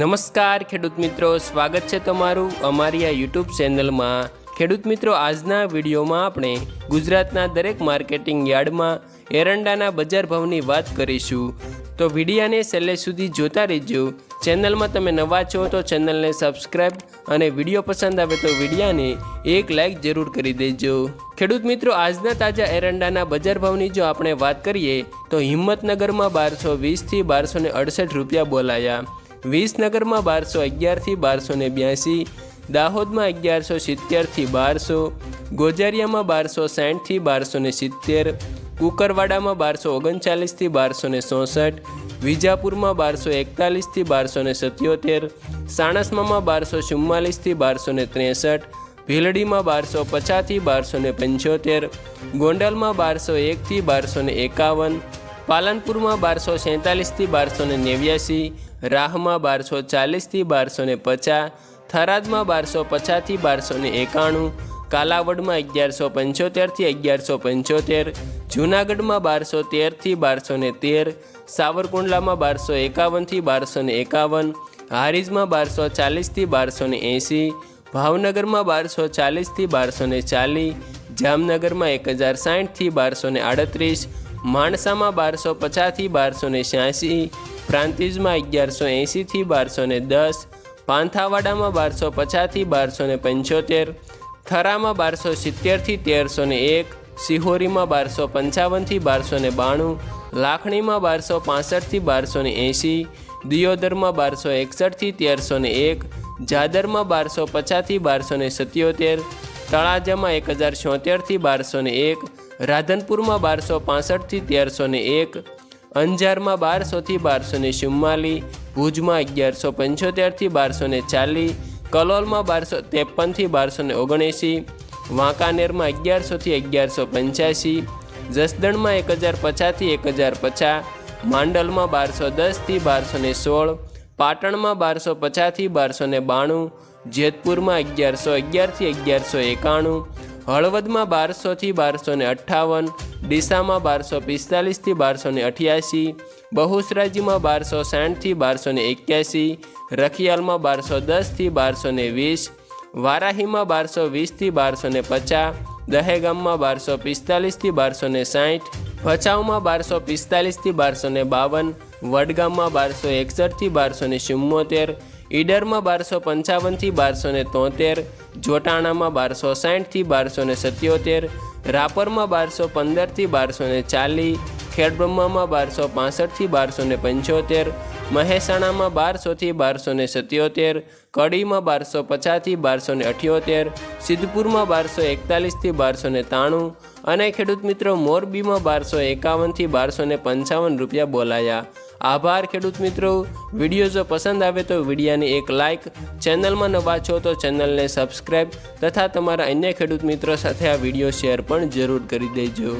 નમસ્કાર ખેડૂત મિત્રો, સ્વાગત છે તમારું અમારી આ યુટ્યુબ ચેનલમાં. ખેડૂત મિત્રો, આજના વિડીયોમાં આપણે ગુજરાતના દરેક માર્કેટિંગ યાર્ડમાં એરંડાના બજાર ભાવની વાત કરીશું. તો વિડીયાને છેલ્લે સુધી જોતા રહેજો. ચેનલમાં તમે નવા છો તો ચેનલને સબસ્ક્રાઈબ અને વીડિયો પસંદ આવે તો વિડીયાને એક લાઈક જરૂર કરી દેજો. ખેડૂત મિત્રો, આજના તાજા એરંડાના બજાર ભાવની જો આપણે વાત કરીએ, તો હિંમતનગરમાં બારસો વીસથી બારસો અડસઠ રૂપિયા બોલાયા. વિસનગરમાં બારસો અગિયારથી બારસો ને બ્યાસી, દાહોદમાં અગિયારસો સિત્તેરથી બારસો, ગોજારિયામાં બારસો સાઠથી બારસો ને સિત્તેર, કુકરવાડામાં બારસો ઓગણચાલીસથી બારસો ને ચોસઠ વિજાપુરમાં બારસો એકતાલીસથી બારસો ને સત્યોતેર સાણસમામાં બારસો ચુમ્માલીસથી બારસો ને ત્રેસઠ, ભીલડીમાં બારસો પચાસથી બારસો ને પંચોતેર, ગોંડલમાં બારસો એકથી બારસો ને એકાવન પાલનપુરમાં બારસો સેંતાલીસથી બારસો ને નેવ્યાસી, રાહમાં બારસો ચાલીસથી બારસો ને પચાસ, થરાદમાં બારસો પચાસથી બારસો ને એકાણું, કાલાવડમાં અગિયારસો પંચોતેરથી અગિયારસો પંચોતેર, જૂનાગઢમાં બારસો તેરથી બારસો ને તેર, સાવરકુંડલામાં બારસો એકાવનથી બારસો ને એકાવન, હારીજમાં બારસો ચાલીસથી બારસો ને એંસી, ભાવનગરમાં બારસો ચાલીસથી બારસો ને ચાલીસ જામનગરમાં એક હજાર સાઠથી બારસો ને આડત્રીસ માણસામાં બારસો પચાસથી બારસો ને છ્યાસી, પ્રાંતિજમાં અગિયારસો એંસીથી બારસો ને દસ, પાંથાવાડામાં બારસો પચાસથી બારસો ને પંચોતેર, થરામાં બારસો સિત્તેરથી તેરસો ને એક, સિહોરીમાં બારસો પંચાવનથી બારસો ને બાણું, લાખણીમાં બારસો પાસઠથી બારસો ને એંશી, દિયોદરમાં બારસો એકસઠથી તેરસો ને એક, જાદરમાં બારસો પચાસથી બારસો ને સત્યોતેર તળાજામાં એક હજાર છોતેરથી બારસો ને એક, રાધનપુરમાં બારસો પાસઠથી તેરસો ને એક, અંજારમાં બારસોથી બારસો ને ચુમ્માલી, ભુજમાં અગિયારસો પંચોતેરથી બારસો ને ચાલીસ કલોલમાં બારસો ત્રેપનથી બારસો ને ઓગણએંસી વાંકાનેરમાં અગિયારસોથી અગિયારસો પંચ્યાસી, જસદણમાં એક હજાર પચાસથી એક હજાર પચાસ, માંડલમાં બારસો દસથી બારસો ને સોળ, પાટણમાં બારસો પચાસથી બારસો ને બાણું જેતપુરમાં અગિયારસો અગિયારથી અગિયારસો એકાણું, હળવદમાં બારસોથી બારસો ને અઠ્ઠાવન, ડીસામાં બારસો પિસ્તાલીસથી બારસો ને અઠ્યાસી, બહુસરાજીમાં બારસો સાઠથી બારસો ને એક્યાસી, રખિયાલમાં બારસો દસથી બારસો ને વીસ, વારાહીમાં બારસો વીસથી બારસો ને પચાસ, દહેગામમાં બારસો પિસ્તાલીસથી બારસો ને સાઠ, ભચાઉમાં બારસો પિસ્તાલીસથી બારસો ને બાવન, વડગામમાં બારસો એકસઠથી બારસો ને ચુમ્મોતેર ઈડરમાં બારસો પંચાવનથી બારસો ને તોતેર, જોટાણામાં બારસો સાઠથી બારસો ને સત્યોતેર, રાપરમાં બારસો પંદરથી બારસો ને ચાલીસ, ખેડબ્રહ્મામાં બારસો પાસઠથી બારસો ને પંચોતેર, મહેસાણામાં બારસોથી બારસો ને સત્યોતેર, કડીમાં બારસો પચાસથી બારસો ને અઠ્યોતેર, સિદ્ધપુરમાં બારસો એકતાલીસથી બારસો ને ત્રાણું અને ખેડૂત મિત્રો મોરબીમાં બારસો એકાવનથી બારસો ને પંચાવન રૂપિયા બોલાયા. આભાર ખેડૂત મિત્રો. વીડિયો જો પસંદ આવે તો વિડીયાને એક લાઇક ચેનલમાં નવા છો તો ચેનલને સબસ્ક્રાઈબ તથા તમારા અન્ય ખેડૂત મિત્રો સાથે આ વીડિયો શેર પણ જરૂર કરી દેજો.